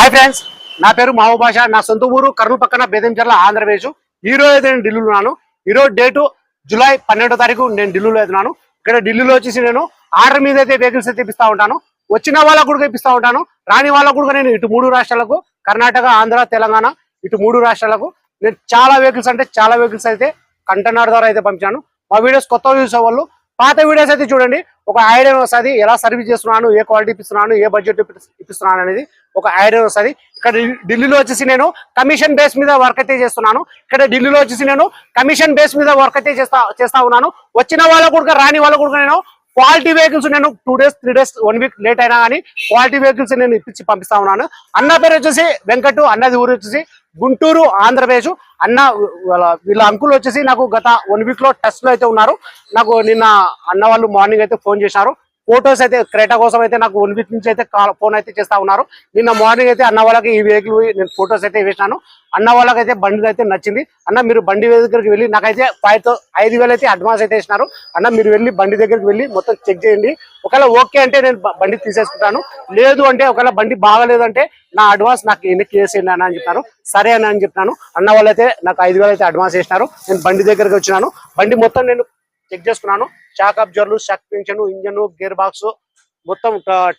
Hi friends నా పేరు మావభాష నా సొంత ఊరు కర్నూలు పక్కన బేదంచర్ల ఆంధ్రప్రదేశ్. ఈ రోజు అయితే నేను ఢిల్లీలో ఉన్నాను. ఈరోజు డేటు జూలై పన్నెండో తారీఖు నేను ఢిల్లీలో వెళ్తున్నాను ఇక్కడ ఢిల్లీలో వచ్చేసి నేను ఆర్డర్ మీద అయితే వెహికల్స్ అయితే ఇప్పిస్తా ఉంటాను. వచ్చిన వాళ్ళకు కూడా ఇప్పిస్తా ఉంటాను. రాని వాళ్ళకు కూడా నేను ఇటు మూడు రాష్ట్రాలకు కర్ణాటక ఆంధ్ర తెలంగాణ ఇటు మూడు రాష్ట్రాలకు నేను చాలా వెహికల్స్ అంటే చాలా వెహికల్స్ అయితే కంటైనర్ ద్వారా అయితే పంపించాను. మా వీడియోస్ కొత్త చూసే వాళ్ళు పాత వీడియోస్ అయితే చూడండి. ఒక ఐడియా వస్తుంది ఎలా సర్వీస్ చేస్తున్నాను ఏ క్వాలిటీ ఇప్పిస్తున్నాను ఏ బడ్జెట్ ఇప్పిస్తున్నాను అనేది ఒక ఐడియా వస్తుంది. ఇక్కడ ఢిల్లీలో వచ్చేసి నేను కమిషన్ బేస్ మీద వర్క్ అయితే చేస్తున్నాను. ఇక్కడ ఢిల్లీలో వచ్చేసి నేను కమిషన్ బేస్ మీద వర్క్ అయితే చేస్తా చేస్తా ఉన్నాను. వచ్చిన వాళ్ళకు కూడా రాని వాళ్ళకు కూడా నేను క్వాలిటీ వెహికల్స్ నేను two days three days one week late అయినా కానీ క్వాలిటీ వెహికల్స్ నేను ఇప్పించి పంపిస్తా ఉన్నాను. అన్న పేరు వచ్చేసి వెంకట్ అన్నది ఊరు వచ్చేసి గుంటూరు ఆంధ్రప్రదేశ్. అన్న వీళ్ళ అంకుల్ వచ్చేసి నాకు గత వన్ వీక్లో టెస్ట్లో అయితే ఉన్నారు. నాకు నిన్న అన్న వాళ్ళు మార్నింగ్ అయితే ఫోన్ చేశారు. ఫోటోస్ అయితే క్రేటా కోసం అయితే నాకు వన్ వీక్ నుంచి అయితే ఫోన్ అయితే చేస్తా ఉన్నారు. నిన్న మార్నింగ్ అయితే అన్న వాళ్ళకి ఈ వెహికల్ నేను ఫొటోస్ అయితే వేసినాను. అన్న వాళ్ళకి అయితే బండి అయితే నచ్చింది. అన్న మీరు బండి దగ్గరికి వెళ్ళి నాకైతే ఫైవ్తో ఐదు వేలు అయితే అడ్వాన్స్ అయితే వేసినారు. అన్న మీరు వెళ్ళి బండి దగ్గరికి వెళ్ళి మొత్తం చెక్ చేయండి. ఒకవేళ ఓకే అంటే నేను బండి తీసేసుకుంటాను. లేదు అంటే ఒకవేళ బండి బాగలేదు అంటే నా అడ్వాన్స్ నాకు ఎన్ని వేసేయండి అన్న అని చెప్పినారు. సరే అని అని చెప్తాను అన్న వాళ్ళైతే నాకు ఐదు అయితే అడ్వాన్స్ వేసినారు. నేను బండి దగ్గరికి వచ్చినాను. బండి మొత్తం నేను చెక్ చేసుకున్నాను. షాక్ అబ్జర్లు shock pension engine gear box మొత్తం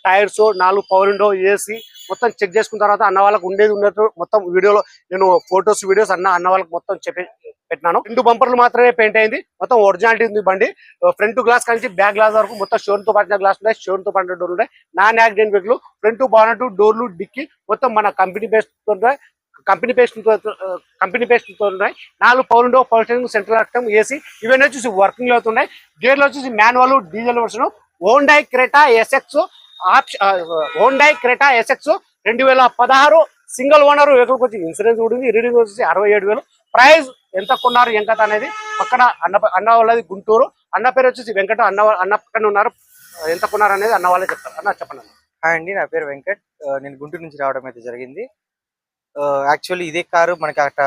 టైర్స్ నాలుగు పవర్ విండో ఏసీ మొత్తం చెక్ చేసుకున్న తర్వాత అన్న వాళ్ళకి ఉండేది ఉన్నట్టు మొత్తం వీడియోలో నేను ఫొటోస్ వీడియోస్ అన్న అన్న వాళ్ళకి మొత్తం చెప్పి పెట్టినాను. రెండు బంపర్లు మాత్రమే పెయింట్ అయింది. మొత్తం ఒరిజినాలిటీ ఉంది బండి. ఫ్రంట్ గ్లాస్ నుంచి బ్యాక్ గ్లాస్ వరకు మొత్తం షోన్తో పట్టిన గ్లాస్ ఉన్నాయి. షోన్తో పట్టిన డోర్లు ఉన్నాయి. Non accident vehicle front bonnet డోర్లు డిక్కి మొత్తం మన company base company paste company paste ఉన్నాయి. నాలుగు power window power station central అర్థం ఏసీ. ఇవన్నీ వచ్చేసి వర్కింగ్లో అవుతున్నాయి గేర్లు వచ్చేసి manual diesel version Hyundai Creta SX Hyundai Creta SX రెండు వేల పదహారు సింగిల్ ఓనర్ వెహికల్కి వచ్చి ఇన్సూరెన్స్ కూడా ఉంది. రీడింగ్ వచ్చేసి అరవై ఏడు వేలు. ప్రైస్ ఎంత కొన్నారు ఎంత అనేది పక్కన అన్న అన్న వాళ్ళది గుంటూరు. అన్న పేరు వచ్చేసి వెంకట అన్న అన్న పక్కన ఉన్నారు. ఎంత కొన్నారు అనేది అన్న వాళ్ళే చెప్తారు. అన్న చెప్పండి అన్న. హాయ్ అండి నా పేరు వెంకట్. నేను గుంటూరు నుంచి రావడం అయితే జరిగింది. యాక్చువల్లీ ఇదే కారు మనకి అక్కడ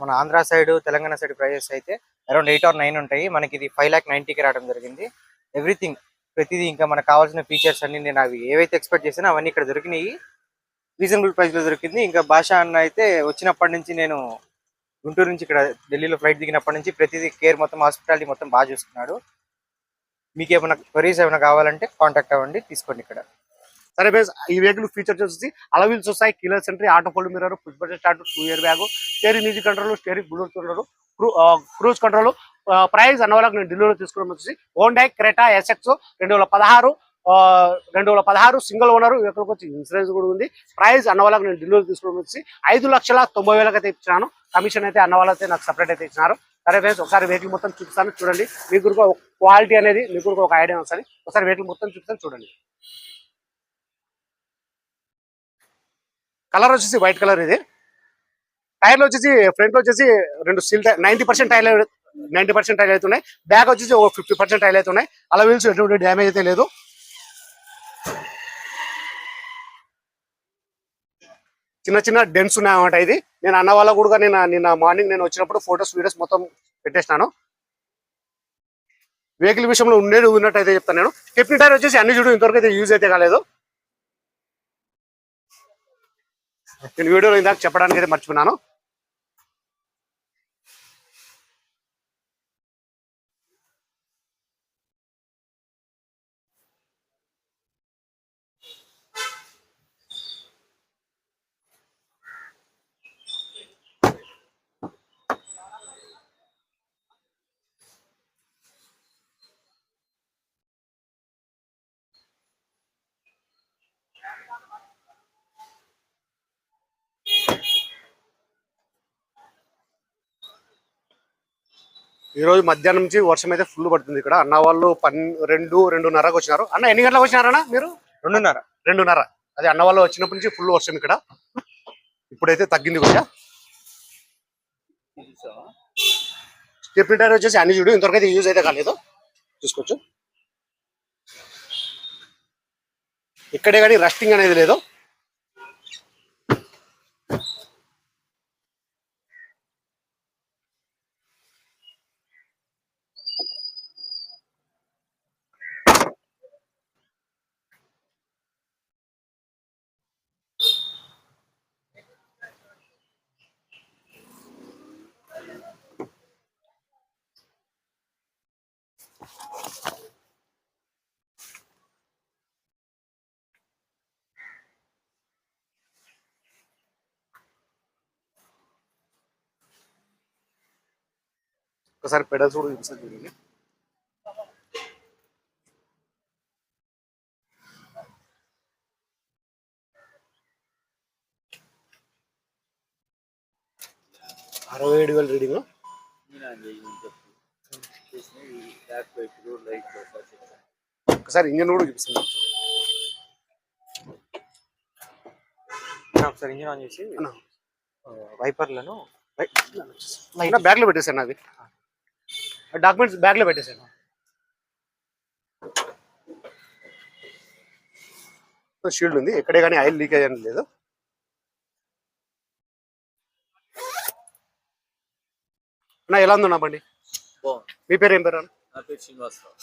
మన Andhra side Telangana side prices అయితే అరౌండ్ ఎయిట్ ఆర్ నైన్ ఉంటాయి. మనకి ఇది ఫైవ్ ల్యాక్ నైన్టీకి రావడం జరిగింది. ఎవ్రీథింగ్ ప్రతిదీ ఇంకా మనకు కావాల్సిన ఫీచర్స్ అన్ని నేను అవి ఏవైతే ఎక్స్పెక్ట్ చేసినా అవన్నీ ఇక్కడ దొరికినాయి. రీజనబుల్ ప్రైస్లో దొరికింది. ఇంకా భాష అన్న అయితే వచ్చినప్పటి నుంచి నేను గుంటూరు నుంచి ఇక్కడ ఢిల్లీలో ఫ్లైట్ దిగినప్పటి నుంచి ప్రతిదీ కేర్ మొత్తం హాస్పిటాలిటీ మొత్తం బాగా చూసుకున్నాడు. మీకు ఏమైనా క్వరీస్ ఏమైనా కావాలంటే కాంటాక్ట్ అవ్వండి తీసుకోండి ఇక్కడ. సరే బేస్ ఈ వెహికల్ ఫీచర్స్ వచ్చేసి అలవిల్స్ వస్తాయి keyless entry auto fold mirror push button start two air bag steering music control steering bluetooth control cruise control price అన్న వాళ్ళకి నేను ఢిల్లీలో తీసుకోవడం వచ్చేసి హోండై క్రెటా ఎస్ఎక్స్ రెండు వేల పదహారు uh, రెండు వేల పదహారు సింగిల్ ఓనర్ ఇక్కడికి వచ్చి ఇన్సూరెన్స్ కూడా ఉంది. ప్రైస్ అన్న వాళ్ళకి నేను ఢిల్లీలో తీసుకోవడం వచ్చి ఐదు లక్షల తొంభై వేలకు అయితే ఇచ్చినాను. కమిషన్ అయితే అన్న వాళ్ళైతే నాకు సపరేట్ అయితే ఇచ్చినారు. సరే ఫ్రెండ్స్ ఒకసారి వెహికల్ మొత్తం చూపిస్తాను చూడండి. మీకు క్వాలిటీ అనేది మీకు ఒక ఐడియా వస్తుంది ఒకసారి వెహికల్ మొత్తం చూపిస్తాను చూడండి. కలర్ వచ్చేసి వైట్ కలర్ ఇది. టైర్లు వచ్చేసి ఫ్రంట్ వచ్చేసి రెండు సిల్ నైన్టీ పర్సెంట్ టైర్లు నైన్టీ పర్సెంట్ టైర్లు అవుతున్నాయి బ్యాక్ వచ్చేసి ఒక ఫిఫ్టీ పర్సెంట్ టైర్లు అవుతున్నాయి అలా వీల్స్ ఎటువంటి డ్యామేజ్ అయితే లేదు. చిన్న చిన్న డెన్స్ ఉన్నాయన్నమాట ఇది. నేను అన్న వాళ్ళ కూడా నేను నిన్న మార్నింగ్ నేను వచ్చినప్పుడు ఫొటోస్ వీడియోస్ మొత్తం పెట్టేసినాను. వెహికల్ విషయంలో ఉండేది ఉన్నట్టు అయితే చెప్తాను నేను. టిఫిన్ టైర్ వచ్చేసి అన్ని చూడు ఇంతవరకు అయితే యూజ్ అయితే కాలేదు. నేను వీడియోలో ఇందాక చెప్పడానికి అయితే మర్చిపోయినాను. ఈ రోజు మధ్యాహ్నం నుంచి వర్షం అయితే ఫుల్ పడుతుంది ఇక్కడ. అన్న వాళ్ళు పన్ రెండు రెండున్నరకు వచ్చినారు. అన్న ఎన్ని గంటలకు వచ్చినారన్న మీరు? రెండున్నర. రెండున్నర. అదే అన్న వాళ్ళు వచ్చినప్పటి నుంచి ఫుల్ వర్షం ఇక్కడ. ఇప్పుడైతే తగ్గింది కొంచెం స్టెప్ టైర్ వచ్చేసి అన్ని చూడు ఇంతవరకు అయితే యూజ్ అయితే కాలేదు. చూసుకోవచ్చు. ఇక్కడే కానీ రస్టింగ్ అనేది లేదు. ఒకసారి పెడల్స్ కూడా చూపిస్తాను చూడండి. అరవై ఏడు వేల రీడింగ్. ఒకసారి ఇంజన్ కూడా చూపిస్తాను. ఒకసారి ఇంజిన్ ఆన్ చేసి. వైపర్లను బ్యాగ్లో పెట్టేసాను అది డాక్యుమెంట్స్ బ్యాగ్లో పెట్టేసాను షీల్డ్ ఉంది. ఎక్కడే కానీ ఆయిల్ లీకేజ్ అని లేదు. నా ఎలా ఉందన్నా బండి? మీ పేరు ఏం పేరు అన్న? నా పేరు శ్రీనివాసరావు.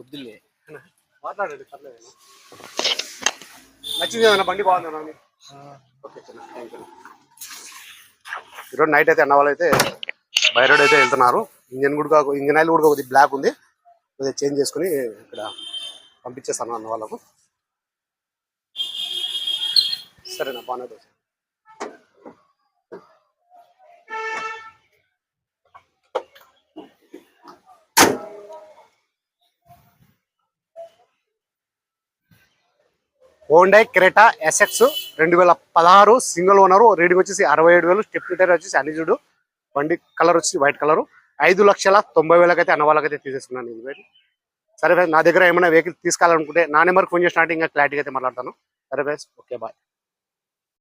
వద్దులే మాట్లాడండి పర్లేదు నచ్చింది ఏదన్నా బండి బాగుందన్నా? ఓకే చిన్న థ్యాంక్ యూ ఈరోజు నైట్ అయితే అన్న వాళ్ళు అయితే బైరోడ్ అయితే వెళ్తున్నారు. ఇంజన్ కూడా ఇంజన్ ఆయిల్ కూడా కొద్దిగా బ్లాక్ ఉంది. కొద్దిగా చేంజ్ చేసుకుని ఇక్కడ పంపించేస్తాను అన్న వాళ్ళకు. సరేనా బాగానే హోండై క్రెటా ఎస్ఎక్స్ రెండు వేల పదహారు సింగిల్ ఓనర్ రీడింగ్ వచ్చేసి అరవై ఏడు వేలు. స్టెప్ టైర్ వచ్చేసి అనిజుడు బండి కలర్ వచ్చి వైట్ కలర్. ఐదు లక్షల తొంభై వేలకైతే అన్న వాళ్ళకైతే తీసేసుకున్నాను ఇది సరే ఫ్రెండ్స్ నా దగ్గర ఏమైనా వెహికల్ తీసుకోవాలనుకుంటే నా నెంబర్కి ఫోన్ చేసినట్టు ఇంకా క్లారిటీగా అయితే మాట్లాడతాను. సరే ఫ్రెండ్స్ ఓకే బాయ్.